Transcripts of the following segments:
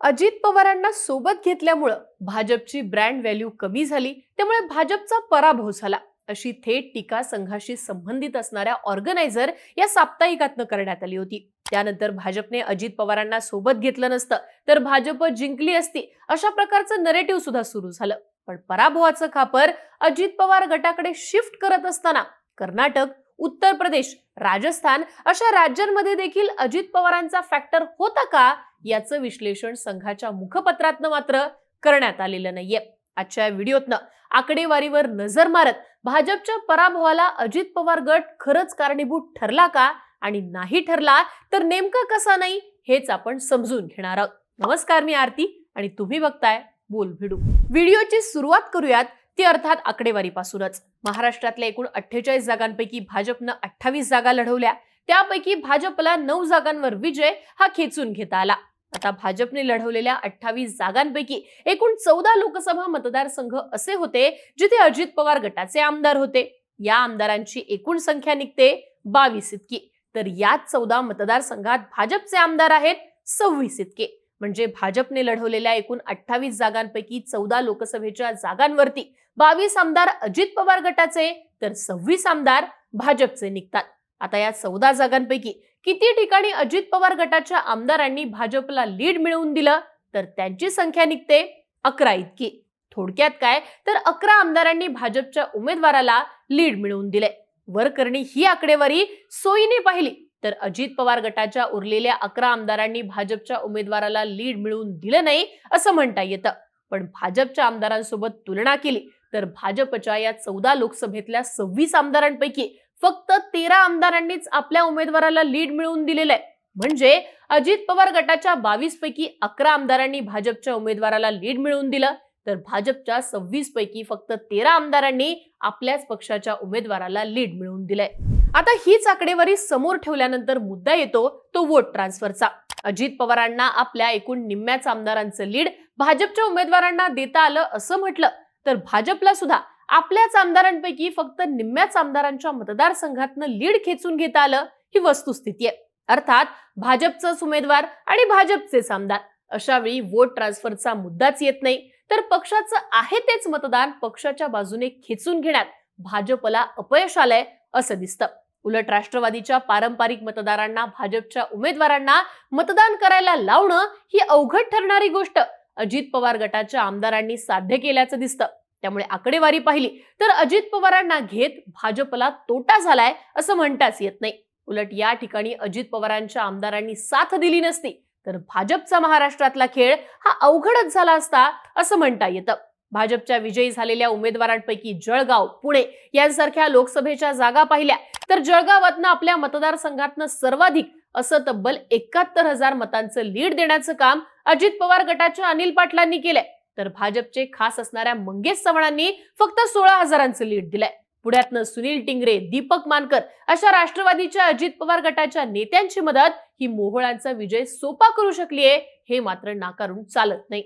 अजित पवारांना सोबत घेतल्यामुळं भाजपची ब्रँड व्हॅल्यू कमी झाली त्यामुळे भाजपचा पराभव झाला. अशी थेट टीका संघाशी संबंधित असणाऱ्या ऑर्गनायझर या साप्ताहिकातनं करण्यात आली होती. त्यानंतर भाजपने अजित पवारांना सोबत घेतलं नसतं तर भाजप जिंकली असती अशा प्रकारचं नरेटिव्ह सुद्धा सुरू झालं. पण पराभवाचं खापर अजित पवार गटाकडे शिफ्ट करत असताना कर्नाटक उत्तर प्रदेश राजस्थान अशा राज्यांमध्ये देखील अजित पवारांचा फॅक्टर होता का? याचं विश्लेषण संघाच्या मुखपत्रातनं मात्र करण्यात आलेलं नाहीये. आजच्या व्हिडिओतनं आकडेवारीवर नजर मारत भाजपच्या पराभवाला अजित पवार गट खरंच कारणीभूत ठरला का आणि नाही ठरला तर नेमका कसा नाही हेच आपण समजून घेणार आहोत. नमस्कार मी आरती आणि तुम्ही बघताय बोल भिडू व्हिडिओची सुरुवात करूयात. ती अर्थात आकडेवारीपासूनच. महाराष्ट्रातल्या एकूण अठ्ठेचाळीस जागांपैकी भाजपनं अठ्ठावीस जागा लढवल्या. त्यापैकी भाजपला नऊ जागांवर विजय हा खेचून घेता आला. आता भाजपने लढवलेल्या अठ्ठावीस जागांपैकी एकूण चौदा लोकसभा मतदारसंघ असे होते जिथे अजित पवार गटाचे आमदार होते. या आमदारांची एकूण संख्या निघते बावीस इतकी. तर याच चौदा मतदारसंघात भाजपचे आमदार आहेत सव्वीस इतके. म्हणजे भाजपने लढवलेल्या एकूण अठ्ठावीस जागांपैकी चौदा लोकसभेच्या जागांवरती बावीस आमदार अजित पवार गटाचे तर सव्वीस आमदार भाजपचे निघतात. आता या चौदा जागांपैकी किती ठिकाणी अजित पवार गटाच्या आमदारांनी भाजपला लीड मिळवून दिलं? तर त्यांची संख्या निघते अकरा इतकी. थोडक्यात काय? तर अकरा आमदारांनी भाजपच्या उमेदवाराला लीड मिळवून दिले. वरकरणी ही आकडेवारी सोयीने पाहिली. तर अजित पवार गटाच्या उरलेल्या अकरा आमदारांनी भाजपच्या उमेदवाराला लीड मिळवून दिलं नाही असं म्हणता येतं. पण भाजपच्या आमदारांसोबत तुलना केली तर भाजपच्या या चौदा लोकसभेतल्या सव्वीस आमदारांपैकी फक्त तेरा आमदारांनीच आपल्या उमेदवाराला लीड मिळवून दिलेलं आहे. म्हणजे अजित पवार गटाच्या बावीस पैकी अकरा आमदारांनी भाजपच्या उमेदवाराला लीड मिळवून दिलं तर भाजपच्या सव्वीस पैकी फक्त तेरा आमदारांनी आपल्याच पक्षाच्या उमेदवाराला लीड मिळवून दिलंय. आता हीच आकडेवारी समोर ठेवल्यानंतर मुद्दा येतो तो वोट ट्रान्सफरचा अजित पवारांना आपल्या एकूण निम्म्याच आमदारांचं लीड भाजपच्या उमेदवारांना देता आलं असं म्हटलं. तर भाजपला सुद्धा आपल्याच आमदारांपैकी फक्त निम्म्याच आमदारांच्या मतदारसंघातनं लीड खेचून घेता आलं ही वस्तुस्थिती आहे. अर्थात भाजपचाच उमेदवार आणि भाजपचेच आमदार. अशा वेळी वोट ट्रान्सफरचा मुद्दाच येत नाही. तर पक्षाचं आहे तेच मतदान पक्षाच्या बाजूने खेचून घेण्यात भाजपला अपयश आलंय असं दिसतं. उलट राष्ट्रवादीच्या पारंपरिक मतदारांना भाजपच्या उमेदवारांना मतदान करायला लावणं ही अवघड ठरणारी गोष्ट. अजित पवार गटाच्या आमदारांनी साध्य केल्याचं दिसतं. त्यामुळे आकडेवारी पाहिली तर अजित पवारांना घेत भाजपला तोटा झालाय असं म्हणताच येत नाही. उलट या ठिकाणी अजित पवारांच्या आमदारांनी साथ दिली नसती तर भाजपचा महाराष्ट्रातला खेळ हा अवघडच झाला असता असं म्हणता येतं. भाजपच्या विजयी झालेल्या उमेदवारांपैकी जळगाव पुणे यांसारख्या लोकसभेच्या जागा पाहिल्या तर जळगावातनं आपल्या मतदारसंघातनं सर्वाधिक असं तब्बल एकाहत्तर हजार मतांचं लीड देण्याचं काम अजित पवार गटाच्या अनिल पाटलांनी केलंय. तर भाजपचे खास असणाऱ्या मंगेश चव्हाणांनी फक्त सोळा हजारांचं लीड दिलंय. पुण्यातनं सुनील टिंगरे दीपक मानकर अशा राष्ट्रवादीच्या अजित पवार गटाच्या नेत्यांची मदत ही मोहोळांचा विजय सोपा करू शकलीये हे मात्र नाकारून चालत नाही.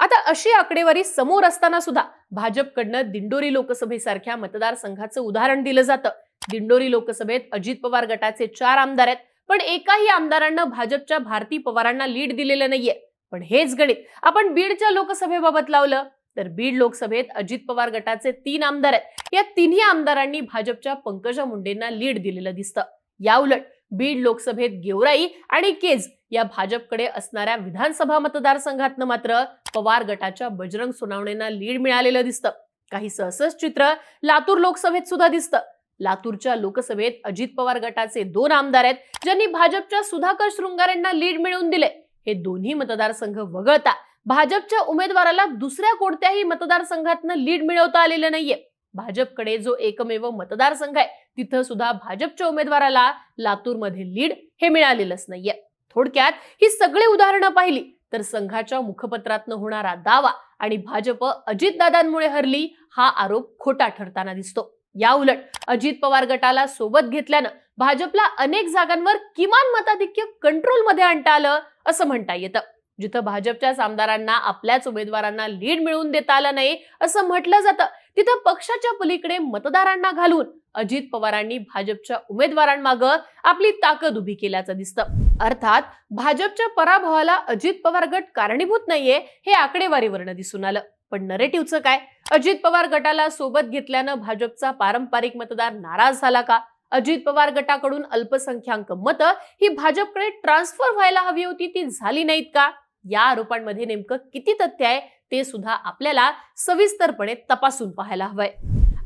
आता अशी आकडेवारी समोर असताना सुद्धा भाजपकडनं दिंडोरी लोकसभेसारख्या मतदारसंघाचं उदाहरण दिलं जातं. दिंडोरी लोकसभेत अजित पवार गटाचे चार आमदार आहेत. पण एकाही आमदारांना भाजपच्या भारती पवारांना लीड दिलेलं नाहीये. पण हेच गणित. आपण बीडच्या लोकसभेबाबत लावलं तर बीड लोकसभेत अजित पवार गटाचे तीन आमदार आहेत. या तिन्ही आमदारांनी भाजपच्या पंकजा मुंडेंना लीड दिलेलं दिसतं. या उलट बीड लोकसभेत गेवराई आणि केज या भाजपकडे असणाऱ्या विधानसभा मतदारसंघातनं मात्र पवार गटाच्या बजरंग सोनावणेंना लीड मिळालेलं दिसतं. काही सहसच चित्र लातूर लोकसभेत सुद्धा दिसतं. लातूरच्या लोकसभेत अजित पवार गटाचे दोन आमदार आहेत ज्यांनी भाजपच्या सुधाकर शृंगारेंना लीड मिळवून दिले. हे दोन्ही मतदारसंघ वगळता भाजपच्या उमेदवाराला दुसऱ्या कोणत्याही मतदारसंघातनं लीड मिळवता आलेलं नाहीये. भाजपकडे जो एकमेव मतदारसंघ आहे तिथं सुद्धा भाजपच्या उमेदवाराला लातूरमध्ये लीड हे मिळालेलंच नाहीये. थोडक्यात ही सगळी उदाहरणं पाहिली तर संघाच्या मुखपत्रातनं होणारा दावा आणि भाजप अजितदादांमुळे हरली हा आरोप खोटा ठरताना दिसतो. या उलट अजित पवार गटाला सोबत घेतल्यानं भाजपला अनेक जागांवर किमान मताधिक्य कंट्रोलमध्ये आणता आलं असं म्हणता येतं. जिथं भाजपच्याच आमदारांना आपल्याच उमेदवारांना लीड मिळवून देता आलं नाही असं म्हटलं जातं. तिथं पक्षाच्या पलीकडे मतदारांना घालून अजित पवारांनी भाजपच्या उमेदवारांमागं आपली ताकद उभी केल्याचं दिसतं. अर्थात भाजपच्या पराभवाला अजित पवार गट कारणीभूत नाहीये हे आकडेवारीवरनं दिसून आलं. पण नरेटिव्हचं काय? अजित पवार गटाला सोबत घेतल्यानं भाजपचा पारंपरिक मतदार नाराज झाला का? अजित पवार गटाकडून अल्पसंख्याक मतं ही भाजपकडे ट्रान्सफर व्हायला हवी होती ती झाली नाहीत का? या आरोपांमध्ये नेमकं किती तथ्य आहे ते सुद्धा आपल्याला सविस्तरपणे तपासून पाहायला हवंय.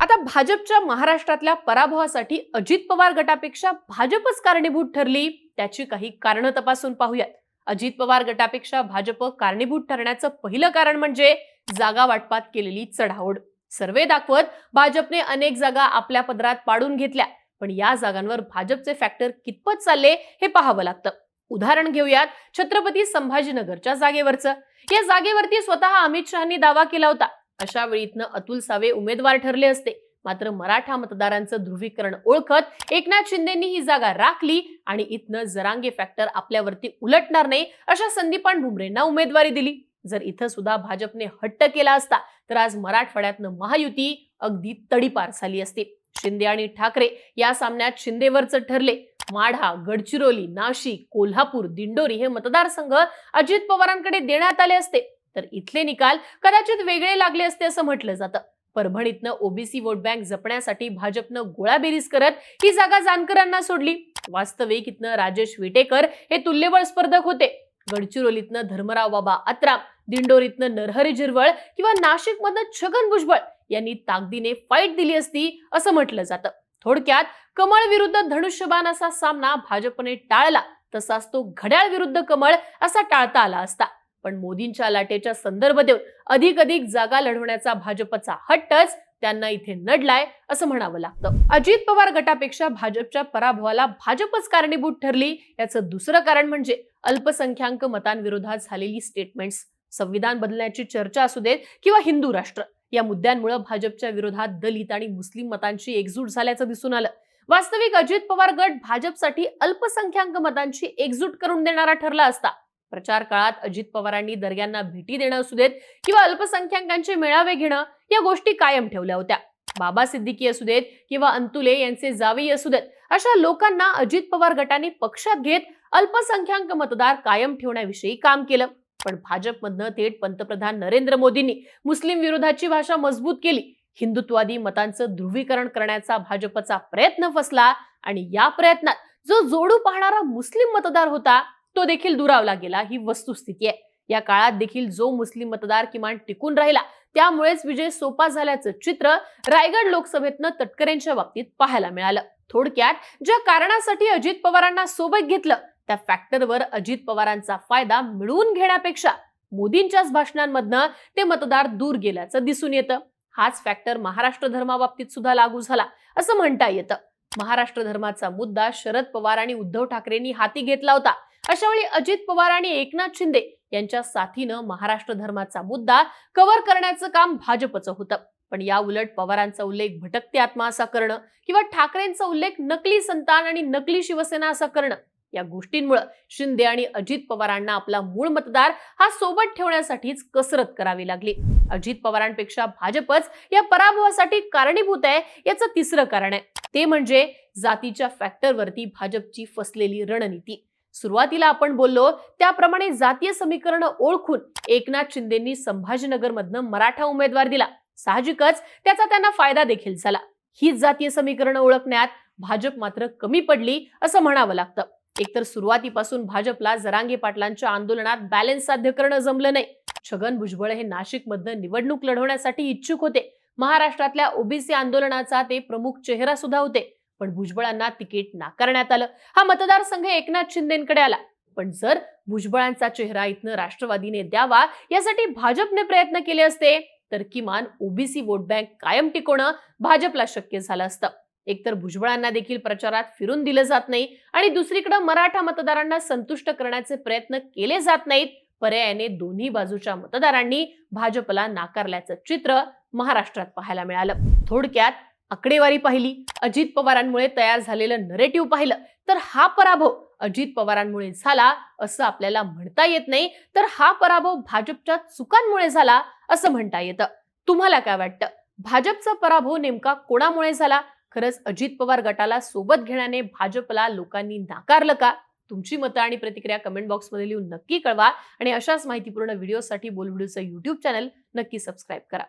आता भाजपच्या महाराष्ट्रातल्या पराभवासाठी अजित पवार गटापेक्षा भाजपच कारणीभूत ठरली त्याची काही कारणं तपासून पाहूयात. अजित पवार गटापेक्षा भाजप कारणीभूत ठरण्याचं पहिलं कारण म्हणजे जागा वाटपात केलेली चढाओढ. सर्वे दाखवत भाजपने अनेक जागा आपल्या पदरात पाडून घेतल्या पण या जागांवर भाजपचे फॅक्टर कितपत चालले हे पाहावं लागतं. उदाहरण घेऊयात छत्रपती संभाजीनगरच्या जागेवरचं. या जागेवरती स्वतः अमित शहानी दावा केला होता. अशा वेळी इथनं अतुल सावे उमेदवार ठरले असते. मात्र मराठा मतदारांचं ध्रुवीकरण ओळखत एकनाथ शिंदेनी ही जागा राखली आणि इथनं जरांगे फॅक्टर आपल्यावरती उलटणार नाही अशा संदीपान भुमरेंना उमेदवारी दिली. जर इथं सुद्धा भाजपने हट्ट केला असता तर आज मराठवाड्यातनं महायुती अगदी तडीपार झाली असती. शिंदे आणि ठाकरे या सामन्यात शिंदेवरच ठरले. माढा गडचिरोली नाशिक कोल्हापूर दिंडोरी हे मतदारसंघ अजित पवारांकडे देण्यात आले असते. तर इथले निकाल कदाचित वेगळे लागले असते असं म्हटलं जातं. परभणीतनं ओबीसी वोट बँक जपण्यासाठी भाजपनं गोळाबेरीज करत ही जागा जानकरांना सोडली. वास्तविक इथनं राजेश विटेकर हे तुल्यबळ स्पर्धक होते. गडचिरोलीतनं धर्मराव बाबा अत्राम दिंडोरीतनं नरहरी झिरवळ किंवा नाशिकमधनं छगन भुजबळ यांनी ताकदीने फाईट दिली असती असं म्हटलं जातं. थोडक्यात कमळ विरुद्ध धनुष्यबाण असा सामना भाजपने टाळला तसाच तो घड्याळ विरुद्ध कमळ असा टाळता आला असता. पण मोदींच्या लाटेच्या संदर्भ देऊन अधिक अधिक जागा लढवण्याचा भाजपचा हट्टच त्यांना इथे नडलाय असं म्हणावं लागतं. अजित पवार गटापेक्षा भाजपच्या पराभवाला भाजपच कारणीभूत ठरली याचं दुसरं कारण म्हणजे अल्पसंख्याक मतांविरोधात झालेली स्टेटमेंट्स संविधान बदलण्याची चर्चा असू देत किंवा हिंदू राष्ट्र. या मुद्द्यांमुळे भाजपच्या विरोधात दलित आणि मुस्लिम मतांची एकजूट झाल्याचं दिसून आलं. वास्तविक अजित पवार गट भाजपसाठी अल्पसंख्याक मतांची एकजूट करून देणारा ठरला असता. प्रचार काळात अजित पवारांनी दर्ग्यांना भेटी देणं असू देत किंवा अल्पसंख्याकांचे मेळावे घेणं या गोष्टी कायम ठेवल्या होत्या. बाबा सिद्दीकी असू देत किंवा अंतुले यांचे जावई असू देत अशा लोकांना अजित पवार गटाने पक्षात घेत अल्पसंख्याक मतदार कायम ठेवण्याविषयी काम केलं. पण भाजपमधनं थेट पंतप्रधान नरेंद्र मोदींनी मुस्लिम विरोधाची भाषा मजबूत केली. हिंदुत्वादी मतांचं ध्रुवीकरण करण्याचा भाजपचा प्रयत्न फसला आणि या प्रयत्नात जो जोडू पाहणारा मुस्लिम मतदार होता तो देखील दुरावला गेला. ही वस्तुस्थिती आहे. या काळात देखील जो मुस्लिम मतदार किमान टिकून राहिला त्यामुळेच विजय सोपा झाल्याचं चित्र रायगड लोकसभेतनं तटकरेंच्या बाबतीत पाहायला मिळालं. थोडक्यात ज्या कारणासाठी अजित पवारांना सोबत घेतलं त्या फॅक्टरवर अजित पवारांचा फायदा मिळवून घेण्यापेक्षा मोदींच्याच भाषणांमधनं ते मतदार दूर गेल्याचं दिसून येतं. हाच फॅक्टर महाराष्ट्र धर्माबाबतीत सुद्धा लागू झाला असं म्हणता येतं. महाराष्ट्र धर्माचा मुद्दा शरद पवार आणि उद्धव ठाकरेंनी हाती घेतला होता. अशा वेळी अजित पवार आणि एकनाथ शिंदे यांच्या साथीनं महाराष्ट्र धर्माचा मुद्दा कव्हर करण्याचं काम भाजपचं होतं. पण या उलट पवारांचा उल्लेख भटकते आत्मा असा करणं किंवा ठाकरेंचा उल्लेख नकली संतान आणि नकली शिवसेना असा करणं या गोष्टींमुळे शिंदे आणि अजित पवारांना आपला मूळ मतदार हा सोबत ठेवण्यासाठीच कसरत करावी लागली. अजित पवारांपेक्षा भाजपच या पराभवासाठी कारणीभूत आहे याचं तिसरं कारण आहे. ते म्हणजे जातीच्या फॅक्टरवरती भाजपची फसलेली रणनीती. सुरुवातीला आपण बोललो त्याप्रमाणे जातीय समीकरण ओळखून एकनाथ शिंदेंनी संभाजीनगरमधनं मराठा उमेदवार दिला. साहजिकच त्याचा त्यांना फायदा देखील झाला. हीच जातीय समीकरण ओळखण्यात भाजप मात्र कमी पडली असं म्हणावं लागतं. एकतर सुरुवातीपासून भाजपला जरांगे पाटलांच्या आंदोलनात बॅलन्स साध्य करणं जमलं नाही. छगन भुजबळ हे नाशिकमधनं निवडणूक लढवण्यासाठी इच्छुक होते. महाराष्ट्रातल्या ओबीसी आंदोलनाचा ते प्रमुख चेहरा सुद्धा होते. पण भुजबळांना तिकीट नाकारण्यात आलं. हा मतदारसंघ एकनाथ शिंदेकडे आला. पण जर भुजबळांचा चेहरा इथनं राष्ट्रवादीने द्यावा यासाठी भाजपने प्रयत्न केले असते तर किमान ओबीसी वोट बँक कायम टिकवणं भाजपला शक्य झालं असतं. एकतर भुजबळांना देखील प्रचारात फिरून दिलं जात नाही आणि दुसरीकडे मराठा मतदारांना संतुष्ट करण्याचे प्रयत्न केले जात नाहीत पर्यायाने दोन्ही बाजूच्या मतदारांनी भाजपला नाकारल्याचं चित्र महाराष्ट्रात पाहायला मिळालं. थोडक्यात आकडेवारी पाहिली अजित पवारांमुळे तयार झालेलं नरेटिव्ह पाहिलं तर हा पराभव अजित पवारांमुळे झाला असं आपल्याला म्हणता येत नाही तर हा पराभव भाजपच्या चुकांमुळे झाला असं म्हणता येतं. तुम्हाला काय वाटतं? भाजपचा पराभव नेमका कोणामुळे झाला? खरंच अजित पवार गटाला सोबत घेण्याने भाजपला लोकांनी नाकारलं का? तुमची मतं आणि प्रतिक्रिया कमेंट बॉक्समध्ये लिहून नक्की कळवा आणि अशाच माहितीपूर्ण व्हिडिओसाठी बोलव्हिडिओचं युट्यूब चॅनल नक्की सबस्क्राईब करा.